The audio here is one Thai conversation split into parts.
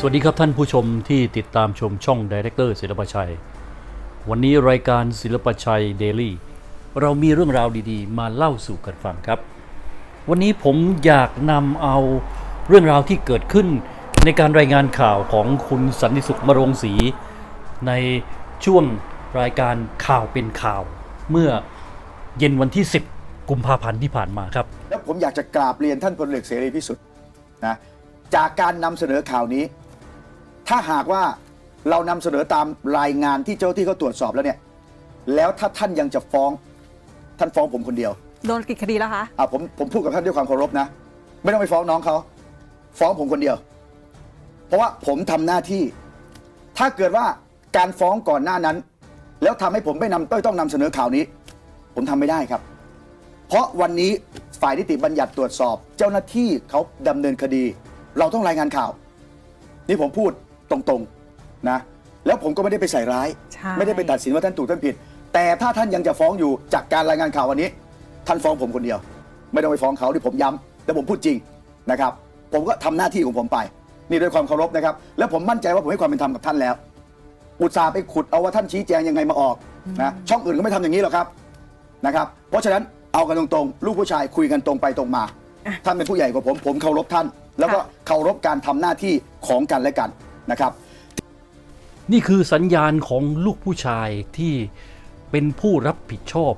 สวัสดีครับท่านผู้ชมที่ติดตามชมช่องดีเรคเตอร์ศิลปชัย วันนี้รายการศิลปชัยเดลี่เรามีเรื่องราวดีๆ มาเล่าสู่กันฟังครับ วันนี้ผมอยากนำเอาเรื่องราวที่เกิดขึ้น ในการรายงานข่าวของคุณสันติสุขมรงศรีในช่วงรายการข่าวเป็นข่าว เมื่อเย็นวันที่ 10 กุมภาพันธ์ที่ผ่านมาครับ แล้วผมอยากจะกราบเรียนท่านพลเอกเสรีพิสุทธิ์นะจากการนำเสนอข่าวนี้ ถ้าหากว่าเรานำเสนอตามรายงานที่เจ้าที่เขาตรวจสอบแล้วเนี่ย แล้วถ้าท่านยังจะฟ้อง ท่านฟ้องผมคนเดียวโดนกี่คดีแล้วคะอะผมผมพูดกับท่านด้วยความเคารพนะ ไม่ต้องไปฟ้องน้องเขาฟ้องผมคนเดียว เพราะว่าผมทำหน้าที่ ถ้าเกิดว่าการฟ้องก่อนหน้านั้น แล้วทำให้ผมไม่นำต้องต้องนำเสนอข่าวนี้ ผมทำไม่ได้ครับ เพราะวันนี้ฝ่ายนิติบัญญัติตรวจสอบ เจ้าหน้าที่เขาดำเนินคดี เราต้องรายงานข่าว นี่ผมพูด ตรงๆนะแล้วผมก็ไม่ได้ไปใส่ร้าย ใช่ ไม่ได้ไปตัดสินว่าท่านถูกท่านผิด แต่ถ้าท่านยังจะฟ้องอยู่จากการรายงานข่าววันนี้ ท่านฟ้องผมคนเดียว ไม่ต้องไปฟ้องเขาที่ผมย้ำแต่ผมพูดจริงนะครับ ผมก็ทำหน้าที่ของผมไป นี่ด้วยความเคารพนะครับ แล้วผมมั่นใจว่าผมให้ความเป็นธรรมกับท่านแล้ว อุตส่าห์ไปขุดเอาว่าท่านชี้แจงยังไงมาออกนะช่องอื่นก็ไม่ทำอย่างนี้หรอกครับนะครับ เพราะฉะนั้นเอากันตรงๆ ลูกผู้ชายคุยกันตรงไปตรงมา ท่านเป็นผู้ใหญ่กว่าผม ผมเคารพท่าน แล้วก็ค่ะ เคารพการทำหน้าที่ของกันและกัน นะครับ นี่คือสัญญาณของลูกผู้ชายที่เป็นผู้รับผิดชอบ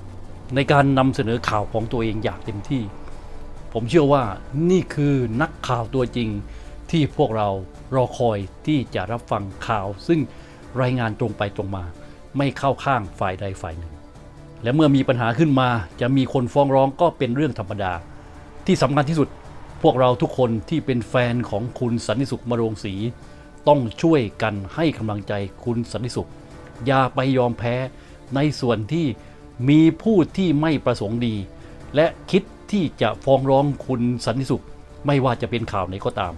ในการนำเสนอข่าวของตัวเองอย่างเต็มที่ ผมเชื่อว่านี่คือนักข่าวตัวจริงที่พวกเรารอคอยที่จะรับฟังข่าว ซึ่งรายงานตรงไปตรงมา ไม่เข้าข้างฝ่ายใดฝ่ายหนึ่ง และเมื่อมีปัญหาขึ้นมาจะมีคนฟ้องร้องก็เป็นเรื่องธรรมดา ที่สำคัญที่สุดพวกเราทุกคนที่เป็นแฟนของคุณสันติสุขมโรงศรี ต้องช่วยกันให้กำลังใจคุณสันติสุข อย่าไปยอมแพ้ในส่วนที่มีผู้ที่ไม่ประสงค์ดี และคิดที่จะฟ้องร้องคุณสันติสุข ไม่ว่าจะเป็นข่าวไหนก็ตาม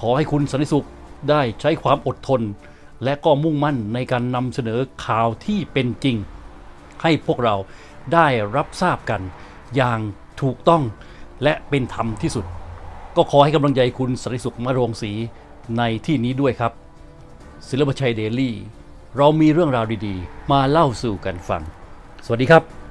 ขอให้คุณสันติสุขได้ใช้ความอดทน และก็มุ่งมั่นในการนำเสนอข่าวที่เป็นจริง ให้พวกเราได้รับทราบกัน อย่างถูกต้องและเป็นธรรมที่สุด ก็ขอให้กำลังใจคุณสริสุขมโรงศรี ในที่นี้ด้วยครับศิลปชัยเดลี่ เรามีเรื่องราวดีๆ มาเล่าสู่กันฟัง สวัสดีครับ